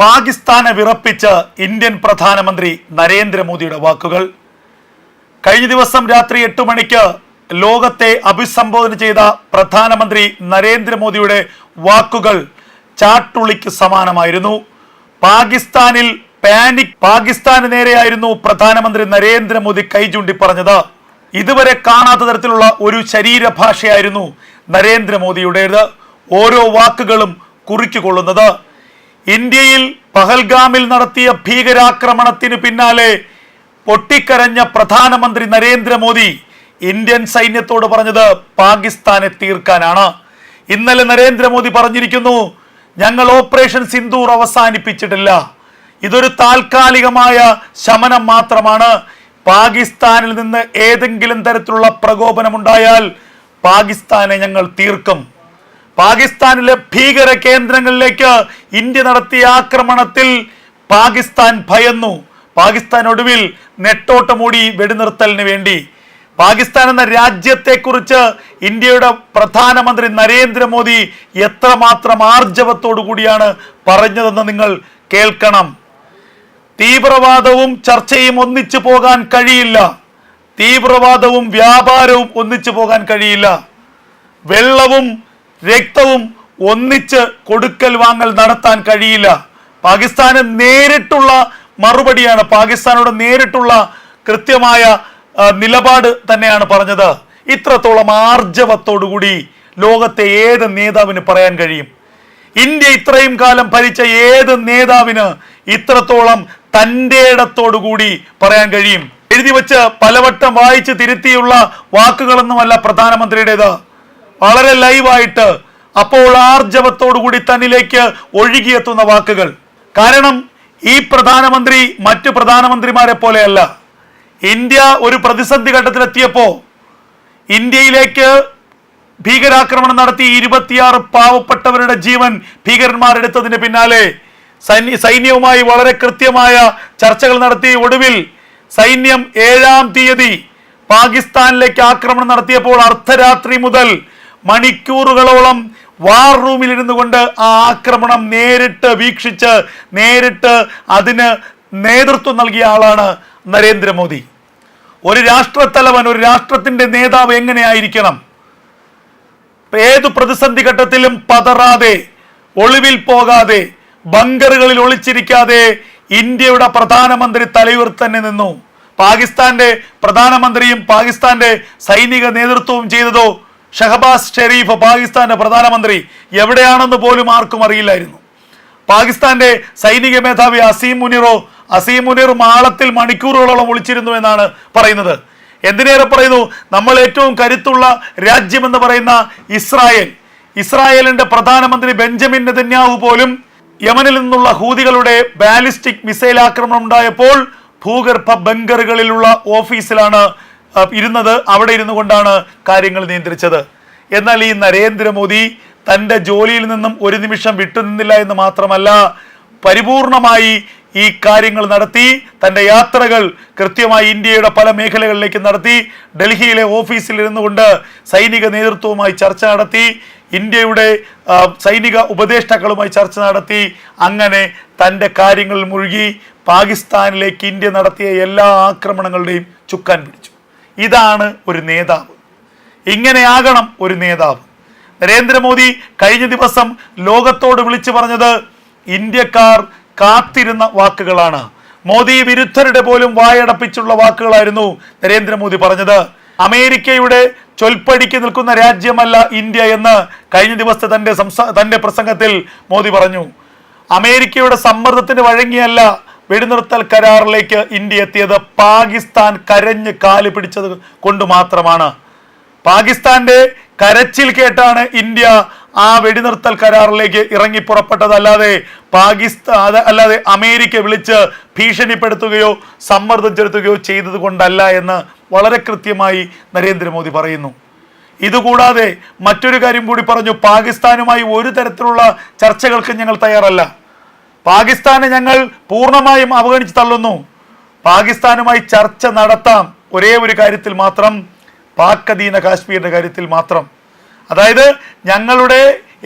പാകിസ്ഥാനെ വിറപ്പിച്ച് ഇന്ത്യൻ പ്രധാനമന്ത്രി നരേന്ദ്രമോദിയുടെ വാക്കുകൾ. കഴിഞ്ഞ ദിവസം രാത്രി എട്ട് മണിക്ക് ലോകത്തെ അഭിസംബോധന ചെയ്ത പ്രധാനമന്ത്രി നരേന്ദ്രമോദിയുടെ വാക്കുകൾ ചാട്ടുളിക്ക് സമാനമായിരുന്നു. പാകിസ്ഥാനിൽ പാനിക് പാകിസ്ഥാന് നേരെയായിരുന്നു പ്രധാനമന്ത്രി നരേന്ദ്രമോദി കൈചൂണ്ടി പറഞ്ഞത്. ഇതുവരെ കാണാത്ത തരത്തിലുള്ള ഒരു ശരീരഭാഷയായിരുന്നു നരേന്ദ്രമോദിയുടേത്. ഓരോ വാക്കുകളും കുറിക്കുകൊള്ളുന്നത് ഇന്ത്യയിൽ പഹൽഗാമിൽ നടത്തിയ ഭീകരാക്രമണത്തിന് പിന്നാലെ പൊട്ടിക്കരഞ്ഞ പ്രധാനമന്ത്രി നരേന്ദ്രമോദി ഇന്ത്യൻ സൈന്യത്തോട് പറഞ്ഞത് പാകിസ്ഥാനെ തീർക്കാനാണ്. ഇന്നലെ നരേന്ദ്രമോദി പറഞ്ഞിരിക്കുന്നു ഞങ്ങൾ ഓപ്പറേഷൻ സിന്ദൂർ അവസാനിപ്പിച്ചിട്ടില്ല. ഇതൊരു താൽക്കാലികമായ ശമനം മാത്രമാണ്. പാകിസ്ഥാനിൽ നിന്ന് ഏതെങ്കിലും തരത്തിലുള്ള പ്രകോപനമുണ്ടായാൽ പാകിസ്ഥാനെ ഞങ്ങൾ തീർക്കും. പാകിസ്ഥാനിലെ ഭീകര കേന്ദ്രങ്ങളിലേക്ക് ഇന്ത്യ നടത്തിയ ആക്രമണത്തിൽ പാകിസ്ഥാൻ ഭയന്നു. പാകിസ്ഥാൻ ഒടുവിൽ നെട്ടോട്ടമൂടി വെടിനിർത്തലിന് വേണ്ടി. പാകിസ്ഥാൻ എന്ന രാജ്യത്തെക്കുറിച്ച് ഇന്ത്യയുടെ പ്രധാനമന്ത്രി നരേന്ദ്രമോദി എത്രമാത്രം ആർജവത്തോടു കൂടിയാണ് പറഞ്ഞതെന്ന് നിങ്ങൾ കേൾക്കണം. തീവ്രവാദവും ചർച്ചയും ഒന്നിച്ചു പോകാൻ കഴിയില്ല. തീവ്രവാദവും വ്യാപാരവും ഒന്നിച്ചു പോകാൻ കഴിയില്ല. വെള്ളവും രക്തവും ഒന്നിച്ച് കൊടുക്കൽ വാങ്ങൽ നടത്താൻ കഴിയില്ല. പാകിസ്ഥാന് നേരിട്ടുള്ള മറുപടിയാണ് പാകിസ്ഥാനോട് നേരിട്ടുള്ള കൃത്യമായ നിലപാട് തന്നെയാണ് പറഞ്ഞത്. ഇത്രത്തോളം ആർജവത്തോടുകൂടി ലോകത്തെ ഏത് നേതാവിന് പറയാൻ കഴിയും? ഇന്ത്യ ഇത്രയും കാലം ഭരിച്ച ഏത് നേതാവിന് ഇത്രത്തോളം തന്റെ ഇടത്തോടുകൂടി പറയാൻ കഴിയും? എഴുതി വെച്ച് പലവട്ടം വായിച്ച് തിരുത്തിയുള്ള വാക്കുകളൊന്നുമല്ല പ്രധാനമന്ത്രിയുടേത്. വളരെ ലൈവായിട്ട് അപ്പോൾ ആർജവത്തോടുകൂടി തന്നിലേക്ക് ഒഴുകിയെത്തുന്ന വാക്കുകൾ. കാരണം ഈ പ്രധാനമന്ത്രി മറ്റു പ്രധാനമന്ത്രിമാരെ പോലെയല്ല. ഇന്ത്യ ഒരു പ്രതിസന്ധി ഘട്ടത്തിലെത്തിയപ്പോ ഇന്ത്യയിലേക്ക് ഭീകരാക്രമണം നടത്തി ഇരുപത്തിയാറ് പാവപ്പെട്ടവരുടെ ജീവൻ ഭീകരന്മാരെടുത്തതിന് പിന്നാലെ സൈന്യ സൈന്യവുമായി വളരെ കൃത്യമായ ചർച്ചകൾ നടത്തി. ഒടുവിൽ സൈന്യം ഏഴാം തീയതി പാകിസ്ഥാനിലേക്ക് ആക്രമണം നടത്തിയപ്പോൾ അർദ്ധരാത്രി മുതൽ മണിക്കൂറുകളോളം വാർ റൂമിൽ ഇരുന്നു കൊണ്ട് ആ ആക്രമണം നേരിട്ട് വീക്ഷിച്ച് നേരിട്ട് അതിന് നേതൃത്വം നൽകിയ ആളാണ് നരേന്ദ്രമോദി. ഒരു രാഷ്ട്രത്തലവൻ ഒരു രാഷ്ട്രത്തിന്റെ നേതാവ് എങ്ങനെയായിരിക്കണം? ഏത് പ്രതിസന്ധി ഘട്ടത്തിലും പതറാതെ ഒളിവിൽ പോകാതെ ബങ്കറുകളിൽ ഒളിച്ചിരിക്കാതെ ഇന്ത്യയുടെ പ്രധാനമന്ത്രി തലയുർ തന്നെ നിന്നു. പാകിസ്ഥാന്റെ പ്രധാനമന്ത്രിയും പാകിസ്ഥാന്റെ സൈനിക നേതൃത്വവും ചെയ്തതോ ഷഹബാസ് ഷെരീഫ് പാകിസ്ഥാന്റെ പ്രധാനമന്ത്രി എവിടെയാണെന്ന് പോലും ആർക്കും അറിയില്ലായിരുന്നു. പാകിസ്ഥാന്റെ സൈനിക മേധാവി അസീം മുനീറോ അസീം മുനീർ മാളത്തിൽ മണിക്കൂറുകളോളം ഒളിച്ചിരുന്നു എന്നാണ് പറയുന്നത്. എന്തിനേറെ പറയുന്നു? നമ്മൾ ഏറ്റവും കരുത്തുള്ള രാജ്യമെന്ന് പറയുന്ന ഇസ്രായേൽ. ഇസ്രായേലിന്റെ പ്രധാനമന്ത്രി ബെഞ്ചമിൻ നെതന്യാഹു പോലും യമനിൽ നിന്നുള്ള ഹൂതികളുടെ ബാലിസ്റ്റിക് മിസൈൽ ആക്രമണം ഉണ്ടായപ്പോൾ ഭൂഗർഭ ബങ്കറുകളിലുള്ള ഓഫീസിലാണ് ഇരുന്നത് അവിടെ ഇരുന്നു കൊണ്ടാണ് കാര്യങ്ങൾ നിയന്ത്രിച്ചത്. എന്നാൽ ഈ നരേന്ദ്രമോദി തന്റെ ജോലിയിൽ നിന്നും ഒരു നിമിഷം വിട്ടുനിന്നില്ല എന്ന് മാത്രമല്ല പരിപൂർണമായി ഈ കാര്യങ്ങൾ നടത്തി തന്റെ യാത്രകൾ കൃത്യമായി ഇന്ത്യയുടെ പല മേഖലകളിലേക്ക് നടത്തി ഡൽഹിയിലെ ഓഫീസിൽ ഇരുന്നു കൊണ്ട് സൈനിക നേതൃത്വവുമായി ചർച്ച നടത്തി ഇന്ത്യയുടെ സൈനിക ഉപദേഷ്ടാക്കളുമായി ചർച്ച നടത്തി അങ്ങനെ തന്റെ കാര്യങ്ങൾ മുഴുകി പാകിസ്ഥാനിലേക്ക് ഇന്ത്യ നടത്തിയ എല്ലാ ആക്രമണങ്ങളുടെയും ചുക്കാൻ പിടിച്ചു. ഇതാണ് ഒരു നേതാവ്. ഇങ്ങനെയാകണം ഒരു നേതാവ്. നരേന്ദ്രമോദി കഴിഞ്ഞ ദിവസം ലോകത്തോട് വിളിച്ചു പറഞ്ഞത് ഇന്ത്യക്കാർ കാത്തിരുന്ന വാക്കുകളാണ്. മോദി വിരുദ്ധരുടെ പോലും വായടപ്പിച്ചുള്ള വാക്കുകളായിരുന്നു നരേന്ദ്രമോദി പറഞ്ഞത്. അമേരിക്കയുടെ ചൊൽപ്പടിക്ക് നിൽക്കുന്ന രാജ്യമല്ല ഇന്ത്യ എന്ന് കഴിഞ്ഞ ദിവസത്തെ തന്റെ സംസ്ഥാ തന്റെ പ്രസംഗത്തിൽ മോദി പറഞ്ഞു. അമേരിക്കയുടെ സമ്മർദ്ദത്തിന് വഴങ്ങിയല്ല വെടിനിർത്തൽ കരാറിലേക്ക് ഇന്ത്യ എത്തിയത് പാകിസ്ഥാൻ കരഞ്ഞ് കാൽ പിടിച്ചത് കൊണ്ട് മാത്രമാണ്. പാകിസ്ഥാന്റെ കരച്ചിൽ കേട്ടാണ് ഇന്ത്യ ആ വെടിനിർത്തൽ കരാറിലേക്ക് ഇറങ്ങി പുറപ്പെട്ടതല്ലാതെ പാകിസ്ഥാൻ അത് അല്ലാതെ അമേരിക്ക വിളിച്ച് ഭീഷണിപ്പെടുത്തുകയോ സമ്മർദ്ദം ചെലുത്തുകയോ ചെയ്തത് കൊണ്ടല്ല എന്ന് വളരെ കൃത്യമായി നരേന്ദ്രമോദി പറയുന്നു. ഇതുകൂടാതെ മറ്റൊരു കാര്യം കൂടി പറഞ്ഞു. പാകിസ്ഥാനുമായി ഒരു തരത്തിലുള്ള ചർച്ചകൾക്ക് ഞങ്ങൾ തയ്യാറല്ല. പാകിസ്ഥാനെ ഞങ്ങൾ പൂർണമായും അവഗണിച്ച് തള്ളുന്നു. പാകിസ്ഥാനുമായി ചർച്ച നടത്താം. ഒരേ ഒരു കാര്യത്തിൽ മാത്രം പാക് അധീന കാശ്മീരിന്റെ കാര്യത്തിൽ മാത്രം. അതായത് ഞങ്ങളുടെ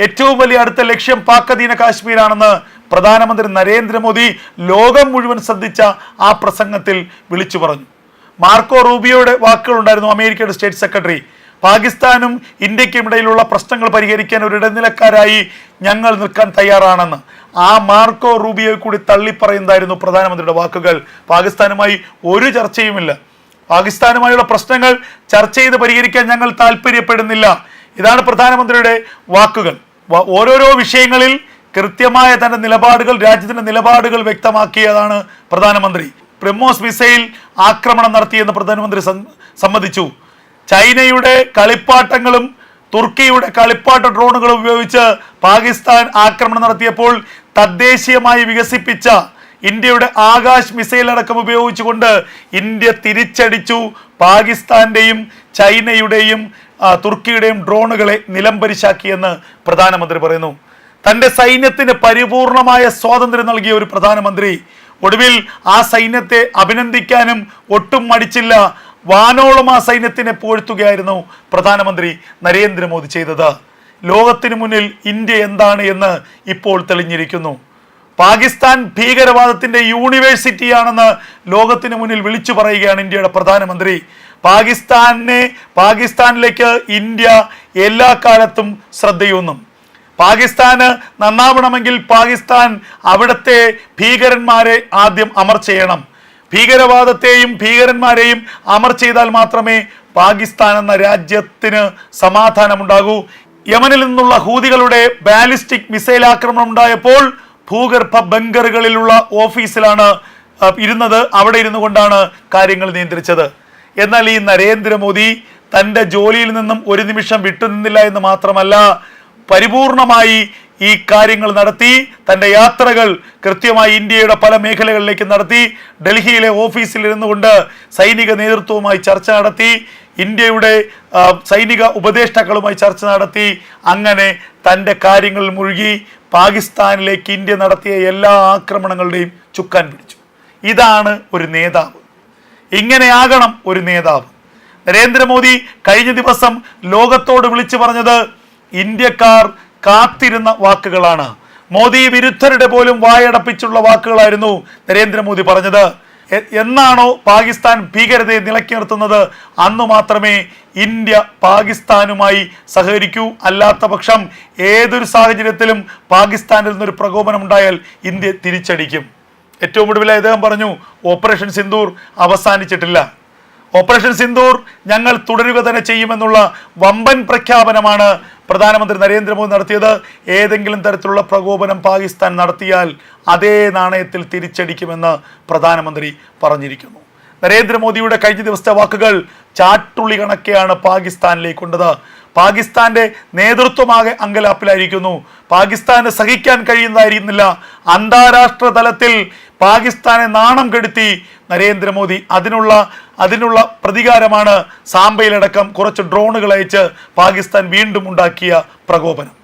ഏറ്റവും വലിയ അടുത്ത ലക്ഷ്യം പാക് അധീന കാശ്മീരാണെന്ന് പ്രധാനമന്ത്രി നരേന്ദ്രമോദി ലോകം മുഴുവൻ ശ്രദ്ധിച്ച ആ പ്രസംഗത്തിൽ വിളിച്ചു പറഞ്ഞു. മാർക്കോ റൂബിയോയുടെ വാക്കുകൾ ഉണ്ടായിരുന്നു അമേരിക്കയുടെ സ്റ്റേറ്റ് സെക്രട്ടറി. പാകിസ്ഥാനും ഇന്ത്യക്കും ഇടയിലുള്ള പ്രശ്നങ്ങൾ പരിഹരിക്കാൻ ഒരു ഇടനിലക്കാരായി ഞങ്ങൾ നിൽക്കാൻ തയ്യാറാണെന്ന്. ആ മാർക്കോ റൂബിയോ കൂടി തള്ളിപ്പറയുന്നതായിരുന്നു പ്രധാനമന്ത്രിയുടെ വാക്കുകൾ. പാകിസ്ഥാനുമായി ഒരു ചർച്ചയുമില്ല. പാകിസ്ഥാനുമായുള്ള പ്രശ്നങ്ങൾ ചർച്ച ചെയ്ത് പരിഹരിക്കാൻ ഞങ്ങൾ താല്പര്യപ്പെടുന്നില്ല ഇതാണ് പ്രധാനമന്ത്രിയുടെ വാക്കുകൾ. ഓരോരോ വിഷയങ്ങളിൽ കൃത്യമായ തന്റെ നിലപാടുകൾ രാജ്യത്തിന്റെ നിലപാടുകൾ വ്യക്തമാക്കിയതാണ് പ്രധാനമന്ത്രി. ബ്രഹ്മോസ് മിസൈൽ ആക്രമണം നടത്തിയെന്ന് പ്രധാനമന്ത്രി സമ്മതിച്ചു. ചൈനയുടെ കളിപ്പാട്ടങ്ങളും തുർക്കിയുടെ കളിപ്പാട്ട ഡ്രോണുകളും ഉപയോഗിച്ച് പാകിസ്ഥാൻ ആക്രമണം നടത്തിയപ്പോൾ തദ്ദേശീയമായി വികസിപ്പിച്ച ഇന്ത്യയുടെ ആകാശ് മിസൈൽ അടക്കം ഉപയോഗിച്ചുകൊണ്ട് ഇന്ത്യ തിരിച്ചടിച്ചു. പാകിസ്ഥാന്റെയും ചൈനയുടെയും തുർക്കിയുടെയും ഡ്രോണുകളെ നിലംപരിശാക്കിയെന്ന് പ്രധാനമന്ത്രി പറയുന്നു. തന്റെ സൈന്യത്തിന് പരിപൂർണമായ സ്വാതന്ത്ര്യം നൽകിയ ഒരു പ്രധാനമന്ത്രി. ഒടുവിൽ ആ സൈന്യത്തെ അഭിനന്ദിക്കാനും ഒട്ടും മടിച്ചില്ല. വാനോളം ആ സൈന്യത്തിനെ പുകഴ്ത്തുകയായിരുന്നു പ്രധാനമന്ത്രി നരേന്ദ്രമോദി ചെയ്തത്. ലോകത്തിനു മുന്നിൽ ഇന്ത്യ എന്താണ് എന്ന് ഇപ്പോൾ തെളിഞ്ഞിരിക്കുന്നു. പാകിസ്ഥാൻ ഭീകരവാദത്തിന്റെ യൂണിവേഴ്സിറ്റിയാണെന്ന് ലോകത്തിന് മുന്നിൽ വിളിച്ചു പറയുകയാണ് ഇന്ത്യയുടെ പ്രധാനമന്ത്രി. പാകിസ്ഥാനെ പാകിസ്ഥാനിലേക്ക് ഇന്ത്യ എല്ലാ കാലത്തും ശ്രദ്ധയൂന്നും. പാകിസ്ഥാന് നന്നാവണമെങ്കിൽ പാകിസ്ഥാൻ അവിടുത്തെ ഭീകരന്മാരെ ആദ്യം അമർ ചെയ്യണം ഭീകരവാദത്തെയും ഭീകരന്മാരെയും അമർ ചെയ്താൽ മാത്രമേ പാകിസ്ഥാൻ എന്ന രാജ്യത്തിന് സമാധാനമുണ്ടാകൂ. യമനിൽ നിന്നുള്ള ഹൂതികളുടെ ബാലിസ്റ്റിക് മിസൈൽ ആക്രമണം ഉണ്ടായപ്പോൾ ഭൂഗർഭ ബങ്കറുകളിലുള്ള ഓഫീസിലാണ് ഇരുന്നത്. അവിടെ ഇരുന്നു കൊണ്ടാണ് കാര്യങ്ങൾ നിയന്ത്രിച്ചത്. എന്നാൽ ഈ നരേന്ദ്രമോദി തന്റെ ജോലിയിൽ നിന്നും ഒരു നിമിഷം വിട്ടുനിന്നില്ല എന്ന് മാത്രമല്ല പരിപൂർണമായി ഈ കാര്യങ്ങൾ നടത്തി തന്റെ യാത്രകൾ കൃത്യമായി ഇന്ത്യയുടെ പല മേഖലകളിലേക്ക് നടത്തി ഡൽഹിയിലെ ഓഫീസിൽ ഇരുന്നുകൊണ്ട് സൈനിക നേതൃത്വവുമായി ചർച്ച നടത്തി ഇന്ത്യയുടെ സൈനിക ഉപദേഷ്ടാക്കളുമായി ചർച്ച നടത്തി അങ്ങനെ തന്റെ കാര്യങ്ങളിൽ മുഴുകി പാകിസ്ഥാനിലേക്ക് ഇന്ത്യ നടത്തിയ എല്ലാ ആക്രമണങ്ങളുടെയും ചുക്കാൻ പിടിച്ചു. ഇതാണ് ഒരു നേതാവ്. ഇങ്ങനെയാകണം ഒരു നേതാവ്. നരേന്ദ്രമോദി കഴിഞ്ഞ ദിവസം ലോകത്തോട് വിളിച്ചു പറഞ്ഞത് ഇന്ത്യക്കാർ കാത്തിരുന്ന വാക്കുകളാണ്. മോദി വിരുദ്ധരുടെ പോലും വായടപ്പിച്ചുള്ള വാക്കുകളായിരുന്നു നരേന്ദ്രമോദി പറഞ്ഞത്. എന്നാണോ പാകിസ്ഥാൻ ഭീകരതയെ നിലക്കി നിർത്തുന്നത്? അന്ന് മാത്രമേ ഇന്ത്യ പാകിസ്ഥാനുമായി സഹകരിക്കൂ. അല്ലാത്ത പക്ഷം ഏതൊരു സാഹചര്യത്തിലും പാകിസ്ഥാനിൽ നിന്നൊരു പ്രകോപനം ഉണ്ടായാൽ ഇന്ത്യ തിരിച്ചടിക്കും. ഏറ്റവും ഒടുവിൽ അദ്ദേഹം പറഞ്ഞു ഓപ്പറേഷൻ സിന്ദൂർ അവസാനിച്ചിട്ടില്ല. ഓപ്പറേഷൻ സിന്ദൂർ ഞങ്ങൾ തുടരുക തന്നെ ചെയ്യുമെന്നുള്ള വമ്പൻ പ്രഖ്യാപനമാണ് പ്രധാനമന്ത്രി നരേന്ദ്രമോദി നടത്തിയത് ഏതെങ്കിലും തരത്തിലുള്ള പ്രകോപനം പാകിസ്ഥാൻ നടത്തിയാൽ അതേ നാണയത്തിൽ തിരിച്ചടിക്കുമെന്ന് പ്രധാനമന്ത്രി പറഞ്ഞിരിക്കുന്നു. നരേന്ദ്രമോദിയുടെ കഴിഞ്ഞ ദിവസത്തെ വാക്കുകൾ ചാട്ടുള്ളി കണക്കെയാണ് പാകിസ്ഥാനിലേക്ക് കൊണ്ടത്. പാകിസ്ഥാന്റെ നേതൃത്വമാകെ അങ്കലാപ്പിലായിരിക്കുന്നു. പാകിസ്ഥാന് സഹിക്കാൻ കഴിയുന്നതായിരുന്നില്ല. അന്താരാഷ്ട്ര തലത്തിൽ പാകിസ്ഥാനെ നാണം കെടുത്തി നരേന്ദ്രമോദി അതിനുള്ള അതിനുള്ള പ്രതികാരമാണ് സാമ്പയിലടക്കം കുറച്ച് ഡ്രോണുകൾ അയച്ച് പാകിസ്ഥാൻ വീണ്ടും ഉണ്ടാക്കിയ പ്രകോപനം.